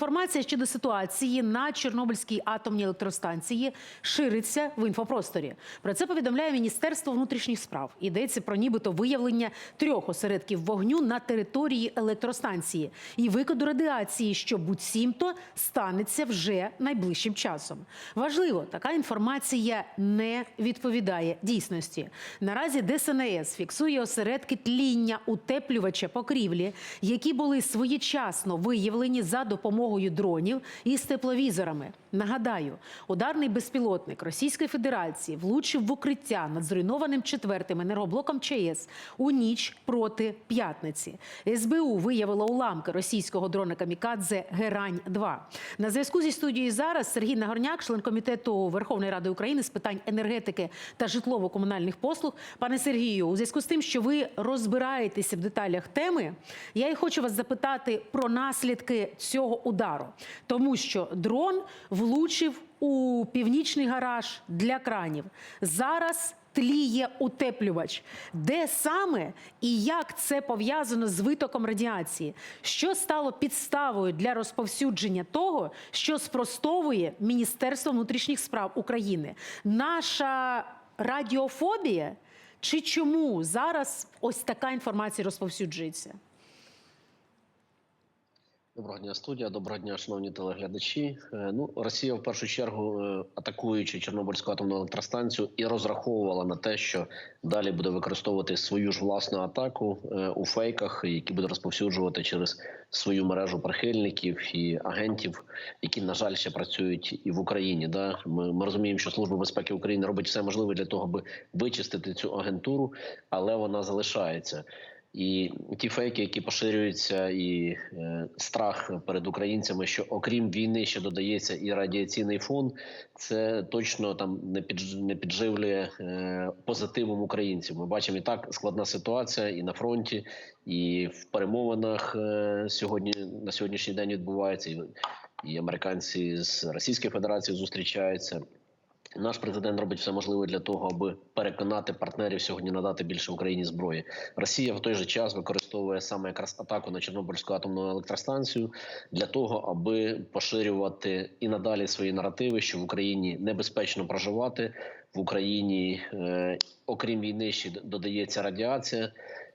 Інформація щодо ситуації на Чорнобильській атомній електростанції шириться в інфопросторі. Про це повідомляє Міністерство внутрішніх справ. Йдеться про нібито виявлення трьох осередків вогню на території електростанції і викиду радіації, що буцімто станеться вже найближчим часом. Важливо, така інформація не відповідає дійсності. Наразі ДСНС фіксує осередки тління утеплювача покрівлі, які були своєчасно виявлені за допомогою дронів із тепловізорами. Нагадаю, ударний безпілотник Російської Федерації влучив в укриття над зруйнованим четвертим енергоблоком ЧАЕС у ніч проти п'ятниці. СБУ виявило уламки російського дрона Камікадзе Герань 2 На зв'язку зі студією зараз Сергій Нагорняк, член комітету Верховної Ради України з питань енергетики та житлово-комунальних послуг. Пане Сергію, у зв'язку з тим, що ви розбираєтеся в деталях теми, я і хочу вас запитати про наслідки цього удару, тому що дрон влучив у північний гараж для кранів. Зараз тліє утеплювач. Де саме і як це пов'язано з витоком радіації? Що стало підставою для розповсюдження того, що спростовує Міністерство внутрішніх справ України? Наша радіофобія? Чи чому зараз ось така інформація розповсюджується? Доброго дня, студія. Доброго дня, шановні телеглядачі. Е, Ну, Росія в першу чергу, е, атакуючи Чорнобильську атомну електростанцію, і розраховувала на те, що далі буде використовувати свою ж власну атаку е, у фейках, які буде розповсюджувати через свою мережу прихильників і агентів, які на жаль ще працюють і в Україні. Да, ми, ми розуміємо, що служба безпеки України робить все можливе для того, аби вичистити цю агентуру, але вона залишається. І ті фейки, які поширюються, і е, страх перед українцями, що окрім війни ще додається і радіаційний фон, це точно там не підж, не підживлює е, позитивом українців. Ми бачимо і так складна ситуація і на фронті, і в перемовинах е, сьогодні на сьогоднішній день відбувається. І, і американці з Російської Федерації зустрічаються. Наш президент робить все можливе для того, аби переконати партнерів сьогодні надати більше Україні зброї. Росія в той же час використовує саме якраз атаку на Чорнобильську атомну електростанцію для того, аби поширювати і надалі свої наративи, що в Україні небезпечно проживати в Україні, е, окрім війни, ще додається радіація.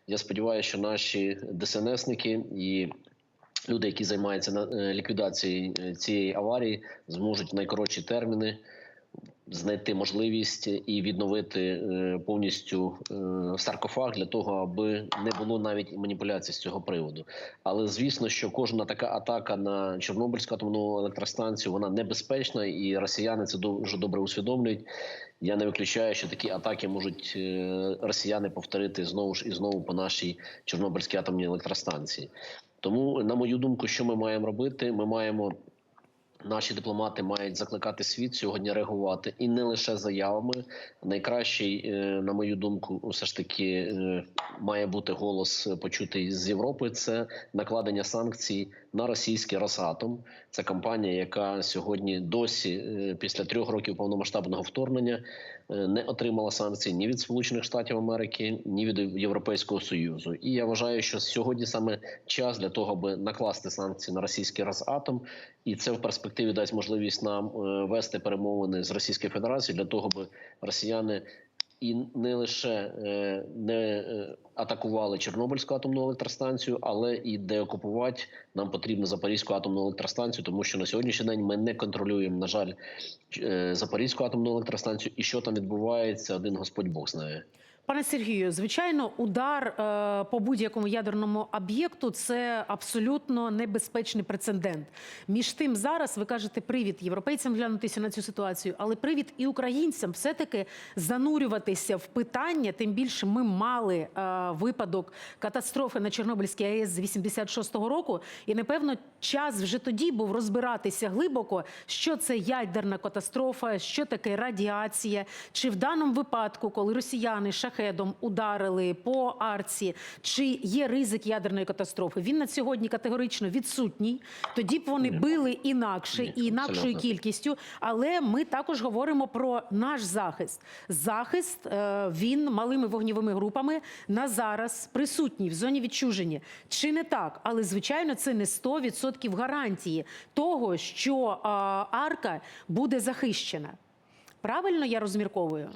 Я сподіваюся, що наші ДСНСники і люди, які займаються на е, ліквідацією е, цієї аварії, зможуть в найкоротші терміни знайти можливість і відновити е, повністю е, саркофаг для того, аби не було навіть маніпуляцій з цього приводу. Але звісно, що кожна така атака на Чорнобильську атомну електростанцію вона небезпечна, і росіяни це дуже добре усвідомлюють. Я не виключаю, що такі атаки можуть е, росіяни повторити знову ж і знову по нашій Чорнобильській атомній електростанції. Тому, на мою думку, що ми маємо робити? Ми маємо. Наші дипломати мають закликати світ сьогодні реагувати і не лише заявами. Найкращий, е, на мою думку, все ж таки е, має бути голос почутий з Європи. Це накладення санкцій на російський Росатом. Це компанія, яка сьогодні досі, е, після трьох років повномасштабного вторгнення, не отримала санкцій ні від Сполучених Штатів Америки, ні від Європейського союзу. І я вважаю, що сьогодні саме час для того, аби накласти санкції на російський Росатом, і це в перспективі дасть можливість нам вести перемовини з Російською Федерацією для того, аби росіяни. І не лише е, не е, атакували Чорнобильську атомну електростанцію, але і деокупувати нам потрібно Запорізьку атомну електростанцію, тому що на сьогоднішній день ми не контролюємо, на жаль, е, Запорізьку атомну електростанцію. І що там відбувається, один господь Бог знає. Пане Сергію, звичайно, удар е, по будь-якому ядерному об'єкту це абсолютно небезпечний прецедент. Між тим, зараз ви кажете привід європейцям глянутися на цю ситуацію, але привід і українцям все-таки занурюватися в питання. Тим більше ми мали е, випадок катастрофи на Чорнобильській АЕС з 86-го року, і напевно час вже тоді був розбиратися глибоко, що це ядерна катастрофа, що таке радіація, чи в даному випадку, коли росіяни шах шахедом ударили по арці, чи є ризик ядерної катастрофи? Він на сьогодні категорично відсутній. Тоді б вони били інакше Ні, і інакшою абсолютно. кількістю. Але ми також говоримо про наш захист. Захист е, він малими вогнівими групами на зараз присутній в зоні відчуження. Чи не так? Але звичайно, це не 100% гарантії того, що е, арка буде захищена. Правильно я розмірковую?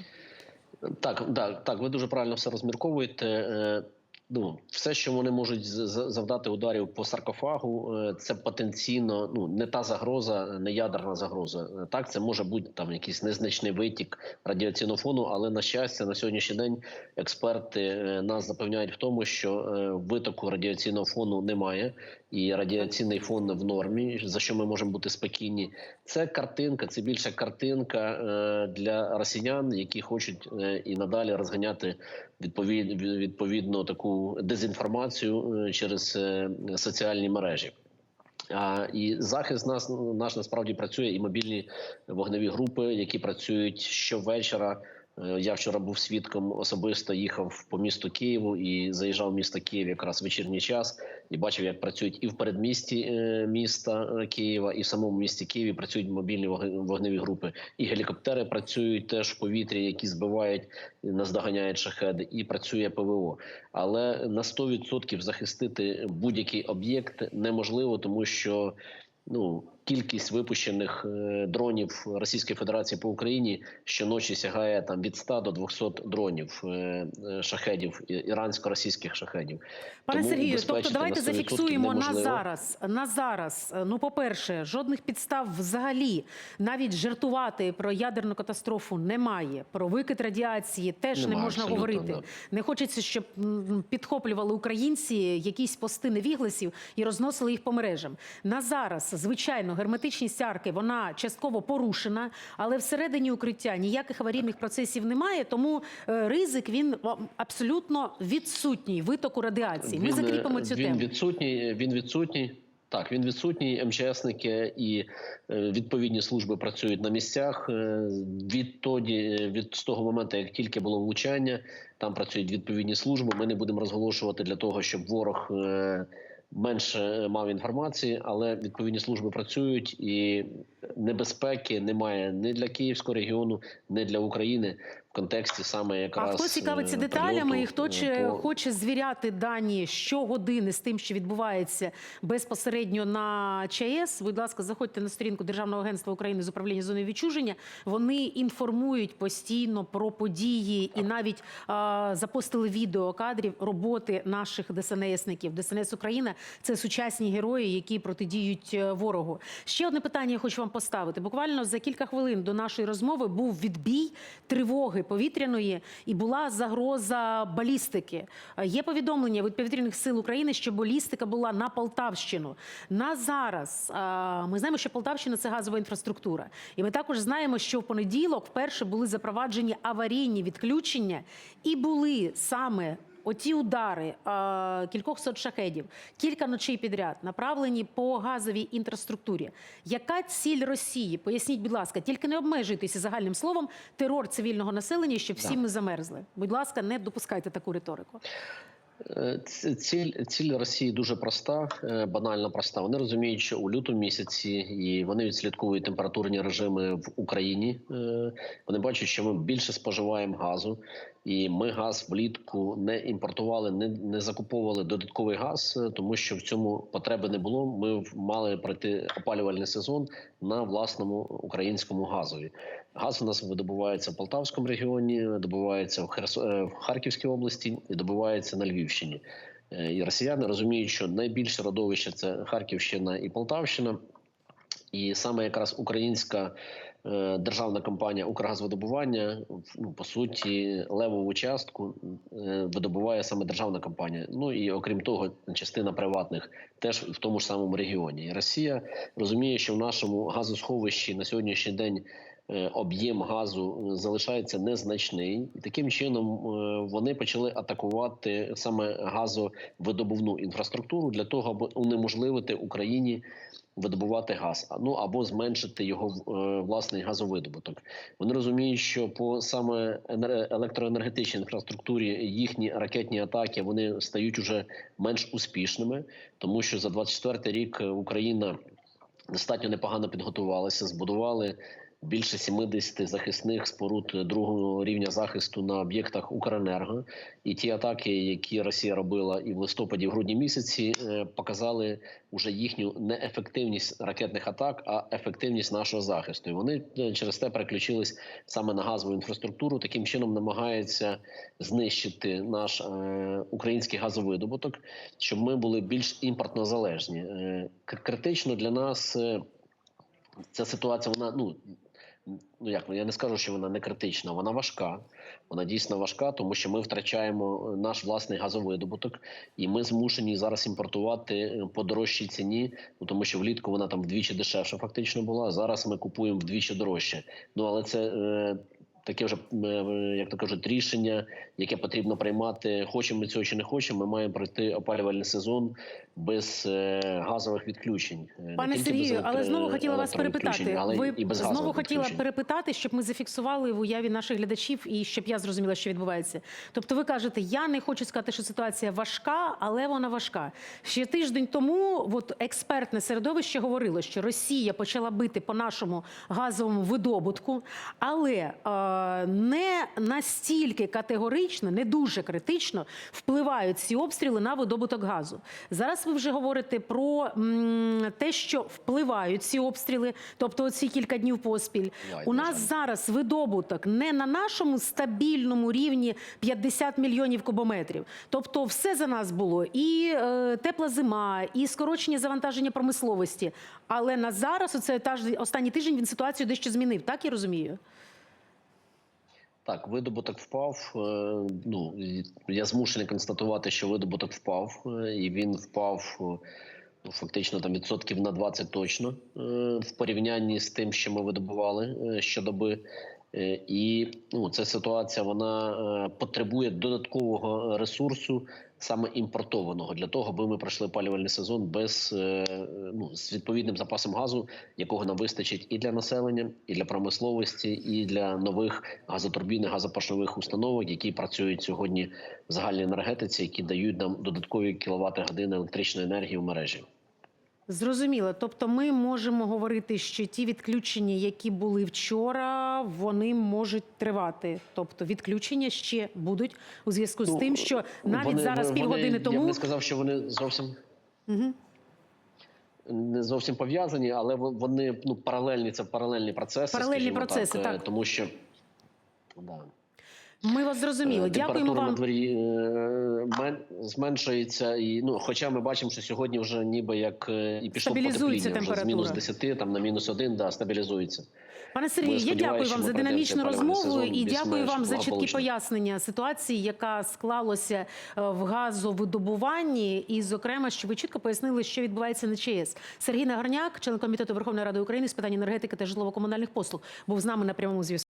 Так, так, так, ви дуже правильно все розмірковуєте. Е, Ну, все, що вони можуть завдати ударів по саркофагу, е, це потенційно ну не та загроза, не ядерна загроза. Е, Так, це може бути там якийсь незначний витік радіаційного фону, але на щастя, на сьогоднішній день експерти нас запевняють в тому, що витоку радіаційного фону немає, і радіаційний фон в нормі, за що ми можемо бути спокійні. Це картинка, це більше картинка е, для росіян, які хочуть е, і надалі розганяти відповід, відповідно таку дезінформацію е, через соціальні мережі. А, і захист нас наш насправді працює, і мобільні вогневі групи, які працюють щовечора. Е, Я вчора був свідком, особисто їхав по місту Києву і заїжджав в місто Київ якраз в вечірній час і бачив, як працюють і в передмісті е, міста е, Києва, і в самому місті Києві працюють мобільні вог- вогневі групи. І гелікоптери працюють теж в повітрі, які збивають, наздоганяють шахеди, і працює ПВО. Але на 100% захистити будь-який об'єкт неможливо, тому що ну кількість випущених е, дронів Російської Федерації по Україні щоночі сягає там від 100 до 200 дронів е, е, шахедів ірансько-російських шахедів. Пане Тому Сергію, тобто давайте на зафіксуємо на зараз. На зараз. Ну, по-перше, жодних підстав взагалі навіть жартувати про ядерну катастрофу немає. Про викид радіації теж не можна говорити. да. Не хочеться, щоб підхоплювали українці якісь пости невігласів і розносили їх по мережам. На зараз, звичайно, герметичність арки вона частково порушена, але всередині укриття ніяких аварійних процесів немає, тому е, ризик він абсолютно відсутній витоку радіації. Ми Він, е, закріпимо цю він тему. відсутній. Він відсутній. Так, він відсутній. МЧСники і е, відповідні служби працюють на місцях. Відтоді, від з того моменту, як тільки було влучання, там працюють відповідні служби. Ми не будемо розголошувати для того, щоб ворог менше мав інформації, але відповідні служби працюють і небезпеки немає ні для Київського регіону, ні для України в контексті саме А хто цікавиться е, деталями і хто е, чи по- хоче звіряти дані щогодини з тим, що відбувається безпосередньо на ЧАЕС, будь ласка, заходьте на сторінку Державного агентства України з управління зоною відчуження. Вони інформують постійно про події і навіть а, запостили відео кадрів роботи наших ДСНСників. ДСНС Україна це сучасні герої, які протидіють е, ворогу. Ще одне питання я хочу вам поставити. Буквально за кілька хвилин до нашої розмови був відбій тривоги повітряної і була загроза балістики. Е, Є повідомлення від повітряних сил України, що балістика була на Полтавщину. На зараз е, ми знаємо, що Полтавщина це газова інфраструктура, і ми також знаємо, що в понеділок вперше були запроваджені аварійні відключення, і були саме. Оті удари е, кількох сот шахедів, кілька ночей підряд направлені по газовій інфраструктурі. Яка ціль Росії? Поясніть, будь ласка, тільки не обмежуйтеся загальним словом терор цивільного населення, щоб всі Да. ми замерзли. Будь ласка, не допускайте таку риторику. Е, Ціль ціль Росії дуже проста, е, банально проста. Вони розуміють, що у лютому місяці і вони відслідковують температурні режими в Україні. Е, Вони бачать, що ми більше споживаємо газу, і ми газ влітку не імпортували, не, не закуповували додатковий газ, тому що в цьому потреби не було. Ми мали пройти опалювальний сезон на власному українському газові. Газ у нас видобувається в Полтавському регіоні, добувається в, Харківській області і добувається на Львівщині. Е, І росіяни розуміють, що найбільше родовище це Харківщина і Полтавщина. І саме якраз українська е, державна компанія Укргазвидобування ну, по суті левову частку е, видобуває саме державна компанія. Ну і окрім того, частина приватних теж в тому ж самому регіоні. І Росія розуміє, що в нашому газосховищі на сьогоднішній день. Е, Об'єм газу е, залишається незначний, і таким чином е, вони почали атакувати саме газовидобувну інфраструктуру для того, аби унеможливити Україні видобувати газ, ну або зменшити його власний газовидобуток. Вони розуміють, що по саме енер- електроенергетичній інфраструктурі їхні ракетні атаки вони стають уже менш успішними, тому що за 24 рік Україна достатньо непогано підготувалася, збудували. Більше 70 захисних споруд другого рівня захисту на об'єктах Укренерго, і ті атаки, які Росія робила і в листопаді, і в грудні місяці, е, показали уже їхню неефективність ракетних атак, а ефективність нашого захисту. І вони е, через те переключились саме на газову інфраструктуру. Таким чином намагаються знищити наш е, український газовидобуток, щоб ми були більш імпортно залежні. Критично для нас. Ця ситуація, вона ну ну як я не скажу, що вона не критична, вона важка. Вона дійсно важка, тому що ми втрачаємо е, наш власний газовидобуток, і ми змушені зараз імпортувати е, по дорожчій ціні, ну тому що влітку вона там вдвічі дешевша фактично була. Зараз ми купуємо вдвічі дорожче. Ну але це. Е, Таке вже е, як то кажуть, рішення, яке потрібно приймати. Хочемо ми цього чи не хочемо. Ми маємо пройти опалювальний сезон без е, газових відключень. Е, Пане Сергію, але знову хотіла вас перепитати. але Ви і без знову хотіла відключень. перепитати, щоб ми зафіксували в уяві наших глядачів і щоб я зрозуміла, що відбувається. Тобто, ви кажете, я не хочу сказати, що ситуація важка, але вона важка. Ще тиждень тому от експертне середовище говорило, що Росія почала бити по нашому газовому видобутку, але е, не настільки категорично, не дуже критично впливають ці обстріли на видобуток газу. Зараз ви вже говорите про те, що впливають ці обстріли, тобто оці кілька днів поспіль. У нас жаль. зараз видобуток не на нашому стабільному рівні 50 мільйонів кубометрів. Тобто, все за нас було і е, тепла зима, і скорочення завантаження промисловості. Але на зараз, оце останній тиждень, він ситуацію дещо змінив. Так я розумію. Так, видобуток впав. е, Ну я змушений констатувати, що видобуток впав, е, і він впав е, ну, фактично там відсотків на 20 точно в порівнянні з тим, що ми видобували щодоби. І ну, ця ситуація вона потребує додаткового ресурсу, саме імпортованого, для того, аби ми пройшли палювальний сезон без е, ну з відповідним запасом газу, якого нам вистачить і для населення, і для промисловості, і для нових газотурбінних газопашових установок, які працюють сьогодні в загальній енергетиці, які дають нам додаткові кіловати години електричної енергії в мережі. Зрозуміло. Тобто, ми можемо говорити, що ті відключення, які були вчора, вони можуть тривати. Тобто, відключення ще будуть у зв'язку з Ну, тим, що навіть вони- зараз вони- півгодини Я б тому не сказав, що вони зовсім. Мгм. не зовсім пов'язані, але вони ну паралельні. Це паралельні процеси. Паралельні процеси, так, е, так. тому що да. Ми вас зрозуміли. Е, Дякуємо Температура на вам. дворі е, мен- зменшується, і ну, хоча ми бачимо, що сьогодні вже ніби як е, і пішло потепління, вже з мінус температура. 10 там на мінус 1, да, стабілізується. Пане Сергію, я дякую вам за динамічну розмову сезон і дякую вам за чіткі пояснення ситуації, яка склалася в газовидобуванні, і, зокрема, що ви чітко пояснили, що відбувається на ЧАЕС. Сергій Нагорняк, член комітету Верховної Ради України з питань енергетики та житлово-комунальних послуг, був з нами на прямому зв'язку.